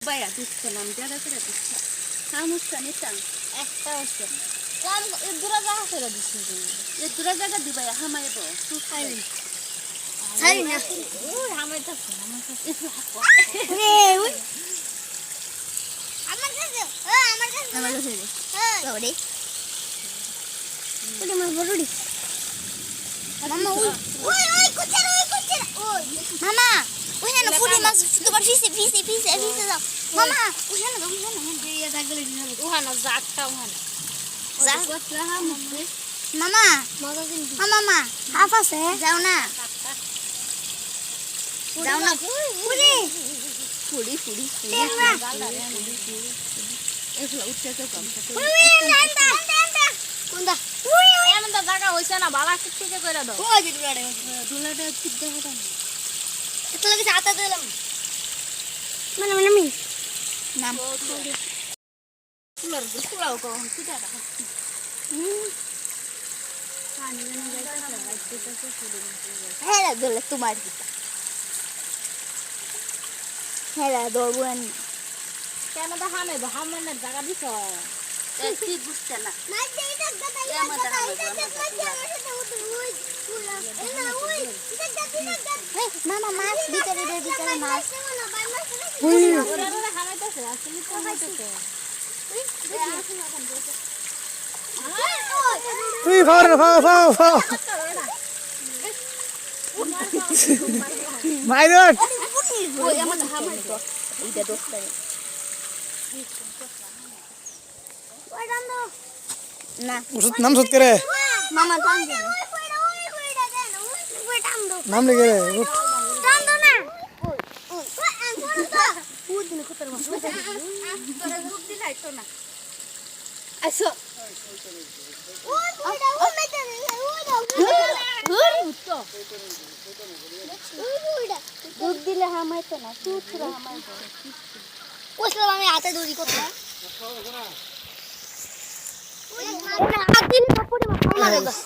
Baya নাম যারা করে দুষ্ট সমস্যা নিতাম একটা হচ্ছে কাম দূরা জায়গা করে দিচ্ছি এ দূরা জায়গা দিবাই হামাইব ছাড়ি না ওই আমার তো আমার তো রে ওই আমার কাছে ও আমার কাছে আমার কাছে রে ওরে আমার বড়ুড়ি মামা ওই ওই ওই কুচের ওই কুচের ওই মামা পুরি তোমার ফিসে ফিসে দাও মামা ওই না ওই না ওই না দাগলে দিনা উহানা জাতটা উহানা যা কতলা হামুছে মামা মামা হাফ আছে যাও না যাও না পুরি ফুড়ি ফুড়ি টেংরা এগুলো উঠতে তো কম উই আন্ডা আন্ডা কোনটা এমন তো জায়গা হইছে না বালা ঠিক দাও দুলাটা ঠিক দেখা লাগে হাতে দিলাম মানে মানে মি নাম ফুলার ফুলাও কম কিটা হ্যাঁ দোলে তোমার দিতা হ্যাঁ দৌড়বো কেন তো হামে তো হামের জায়গা দিছ? বুঝতে না। মামা মাছ ভিতরে ভিতরে মাছ। তুই ফার ফাও ফাও ফাও মাইরট ওই আমার হামাই তো এইটা দোস্ত না নাম সুদ করে মামা টান নাম লিখে রে উঠ। দুধ দিলে হামাইতো না দুধ ছিল হামাইতো। কইছিলাম আমি হাতে দড়ি করতে। দিন কাপড়ে মাথা মারে দাও